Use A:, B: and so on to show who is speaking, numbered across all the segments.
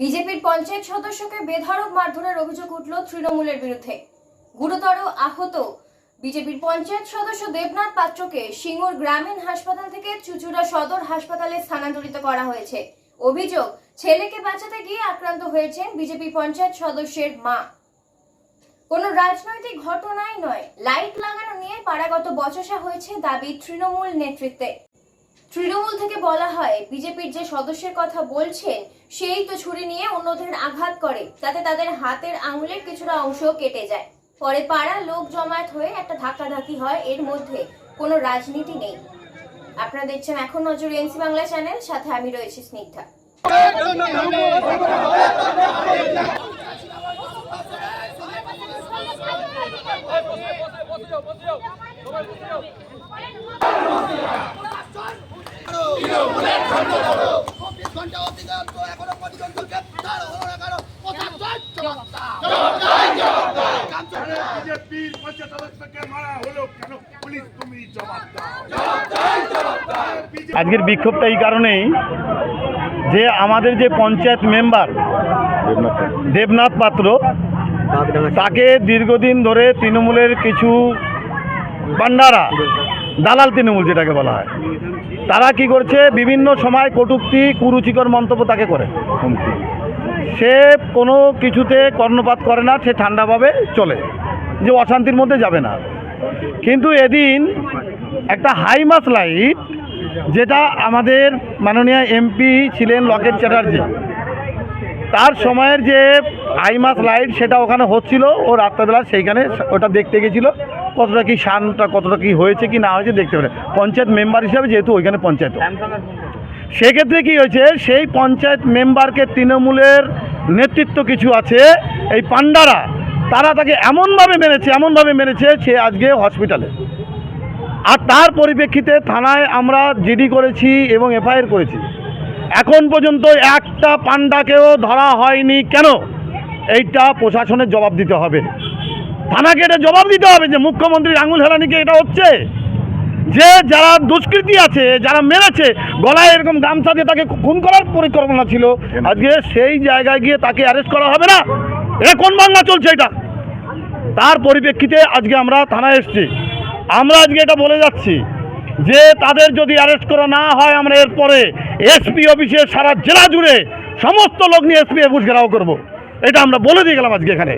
A: বিজেপির পঞ্চায়েত সদস্যকে বেধড়ক মারধরের অভিযোগ উঠল তৃণমূলের বিরুদ্ধে। গুরুতর আহত বিজেপির পঞ্চায়েত সদস্য দেবনাথ পাত্রকে সিঙ্গুর গ্রামীণ হাসপাতাল থেকে চুচুড়া সদর হাসপাতালে স্থানান্তরিত করা হয়েছে। অভিযোগ, ছেলেকে বাঁচাতে গিয়ে আক্রান্ত হয়েছেন বিজেপি পঞ্চায়েত সদস্যের মা। কোনো রাজনৈতিক ঘটনাই নয়, লাইট লাগানো নিয়ে পাড়াগত বচসা হয়েছে দাবি তৃণমূল নেতৃত্বে। তৃণমূল থেকে বলা হয়, বিজেপির যে সদস্যের কথা বলছেন সেই তো ছুরি নিয়ে অন্যদের আঘাত করে তাতে তাদের হাতের আঙুলের কিছুটা অংশ কেটে যায়। পরে পাড়া লোক জমায়েত হয়ে একটা ধাক্কাধাক্কি হয়, এর মধ্যে কোনো রাজনীতি নেই। আপনারা দেখছেন এখন নজর এনসি বাংলা চ্যানেল, সাথে আমি রয়েছি স্নিগ্ধা।
B: চব্বিশ
C: আজকের বিক্ষোভটা এই কারণেই যে আমাদের যে পঞ্চায়েত মেম্বার, দেবনাথ পাত্র, তাকে দীর্ঘদিন ধরে তৃণমূলের কিছু বান্ডারা দালাল তৃণমূল যেটাকে বলা হয়। তারা কি করছে? বিভিন্ন সময় কটূক্তি, কুরুচিকর মন্তব্য তাকে করে। সে কোনো কিছুতে কর্ণপাত করে না, সে ঠান্ডাভাবে চলে। যে অশান্তির মধ্যে যাবে না। কিন্তু এদিন একটা হাই মাস লাইট যেটা আমাদের মাননীয় এমপি ছিলেন লকেট চ্যাটার্জি। তার সময়ের যে হাইমাস লাইট সেটা ওখানে হচ্ছিল, ও রাত্রেবেলা সেইখানে ওটা দেখতে গেছিল। কতটা কি শানটা কতটা কি হয়েছে কি না হয়েছে দেখতে পারে পঞ্চায়েত মেম্বার হিসাবে যেহেতু ওইখানে পঞ্চায়েত। সেক্ষেত্রে কি হয়েছে সেই পঞ্চায়েত মেম্বারকে তৃণমূলের নেতৃত্ব কিছু আছে এই পান্ডারা তারা তাকে এমনভাবে মেরেছে এমনভাবে মেরেছে সে আজকে হসপিটালে। আর তার পরিপ্রেক্ষিতে থানায় আমরা জিডি করেছি এবং এফআইআর করেছি। এখন পর্যন্ত একটা পান্ডাকেও ধরা হয়নি কেন? এইটা প্রশাসনের জবাব দিতে হবে। থানাকে এটা জবাব দিতে হবে যে মুখ্যমন্ত্রীর আঙুল হেলানিকে এটা হচ্ছে? যে যারা দুষ্কৃতী আছে, যারা মেরেছে, গলায় এরকম গামছা দিয়ে তাকে খুন করার পরিকল্পনা ছিল, আজকে সেই জায়গায় গিয়ে তাকে অ্যারেস্ট করা হবে না? এটা কোন বাংলা চলছে এটা? তার পরিপ্রেক্ষিতে আজকে আমরা থানায় এসেছি। আমরা আজকে এটা বলে যাচ্ছি যে তাদের যদি অ্যারেস্ট করা না হয়, আমরা এরপরে এসপি অফিসে সারা জেলা জুড়ে সমস্ত লোক নিয়ে এসপি অফিস ঘেরাও করব। এটা আমরা বলে দিয়ে গেলাম আজকে এখানে।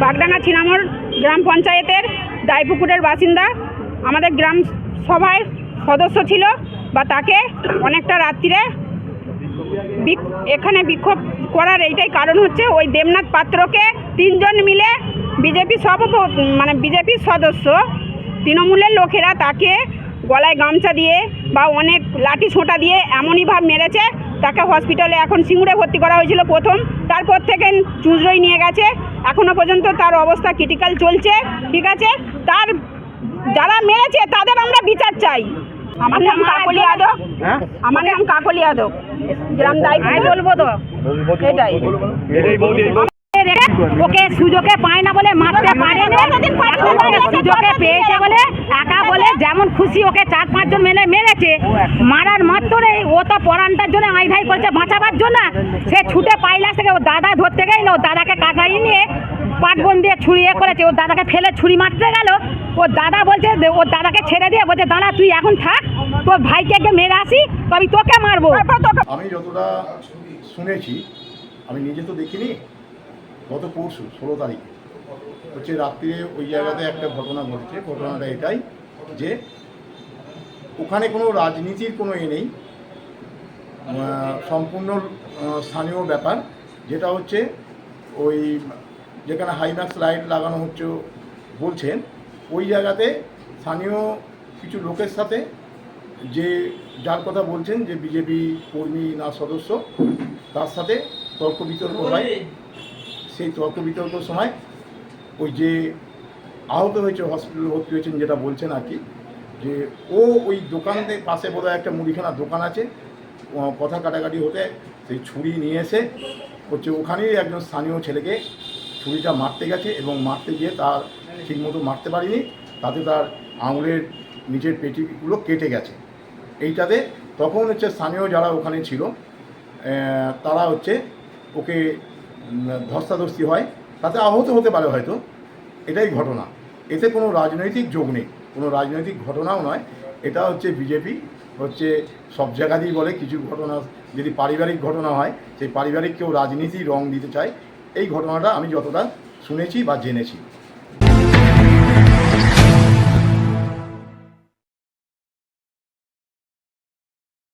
D: বাগডাঙ্গা ছিনামোর গ্রাম পঞ্চায়েতের দাইপুকুরের বাসিন্দা। আমাদের গ্রাম সভায় সদস্য ছিল বা তাকে অনেকটা রাত্রিরে এখানে বিক্ষোভ করার এইটাই কারণ হচ্ছে ওই দেবনাথ পাত্রকে তিনজন মিলে বিজেপি সব মানে বিজেপির সদস্য তৃণমূলের লোকেরা তাকে গলায় গামছা দিয়ে বা অনেক লাঠি ছোঁটা দিয়ে এমনই ভাব মেরেছে। তাকে হসপিটালে এখন সিঙ্গুরে ভর্তি করা হয়েছিল প্রথম। তারপর থেকে চুঁচড়োই নিয়ে গেছে। এখনও পর্যন্ত তার অবস্থা ক্রিটিক্যাল চলছে ঠিক আছে? তার যারা মেরেছে তাদের আমরা বিচার চাই। আমার নাম কাকলি আদব আমার নাম কাকলি আদব গ্রাম দায়িত্ব বলব তো? এটাই।
E: ওকে সুযোগে পায় না বলে মারতে পারে সুযোগে পেয়েছে বলে একা বলে যেমন খুশি ওকে চার পাঁচজন মেলে মেরেছে। মারার মাত্রে ও তো পরানটার জন্য আই ভাই করছে বাঁচাবার জন্য। সে ছুটে পাইলা থেকে ও দাদা ধরতে গেল ও দাদাকে কাটাই নিয়ে পাটবন দিয়ে ছুরি এ করেছে ওর দাদাকে ফেলে ছুরি মারতে গেল। ওর দাদা বলছে ওর দাদাকে ছেড়ে দিয়ে বলছে দাদা তুই এখন থাক তোর ভাইকে মেরে আসি তবে তোকে মারবো।
F: আমি যতটা শুনেছি আমি নিজে তো দেখিনি গত পরশু, ষোলো তারিখে। হচ্ছে রাত্রিরে ওই জায়গাতে একটা ঘটনা ঘটছে। ঘটনাটা এটাই যে ওখানে কোনো রাজনীতির কোনো এ নেই। সম্পূর্ণ স্থানীয় ব্যাপার। যেটা হচ্ছে ওই যেখানে হাইম্যাক্স লাইট লাগানো হচ্ছে বলছেন, ওই জায়গাতে স্থানীয় কিছু লোকের সাথে যে যার কথা বলছেন, যে বিজেপি কর্মী না সদস্য, তার সাথে তর্ক বিতর্ক হয়। সেই তর্ক বিতর্ক সময় ওই যে আহত হয়েছে হসপিটালে ভর্তি হয়েছেন যেটা বলছেন আর কি, যে ও ওই দোকানের পাশে বোধহয় একটা মুদিখানার দোকান আছে কথা কাটাকাটি হতে সেই ছুরি নিয়ে এসে হচ্ছে ওখানেই একজন স্থানীয় ছেলেকে ছুরিটা মারতে গেছে এবং মারতে গিয়ে তার ঠিকমতো মারতে পারিনি, তাতে তার আঙুলের নিচের পেটিগুলো কেটে গেছে। এইটাতে তখন হচ্ছে স্থানীয় যারা ওখানে ছিল তারা হচ্ছে ওকে ধস্তাধস্তি হয়, তাতে আহত হতে পারে হয়তো। এটাই ঘটনা। এতে কোনো রাজনৈতিক যোগ নেই। কোনো রাজনৈতিক ঘটনাও নয়। এটা হচ্ছে বিজেপি, হচ্ছে সব জায়গাতেই বলে কিছু ঘটনা, যদি পারিবারিক ঘটনা হয়, সেই পারিবারিক কেউ রাজনীতি রং দিতে চায়, এই ঘটনাটা আমি যতটা শুনেছি বা জেনেছি।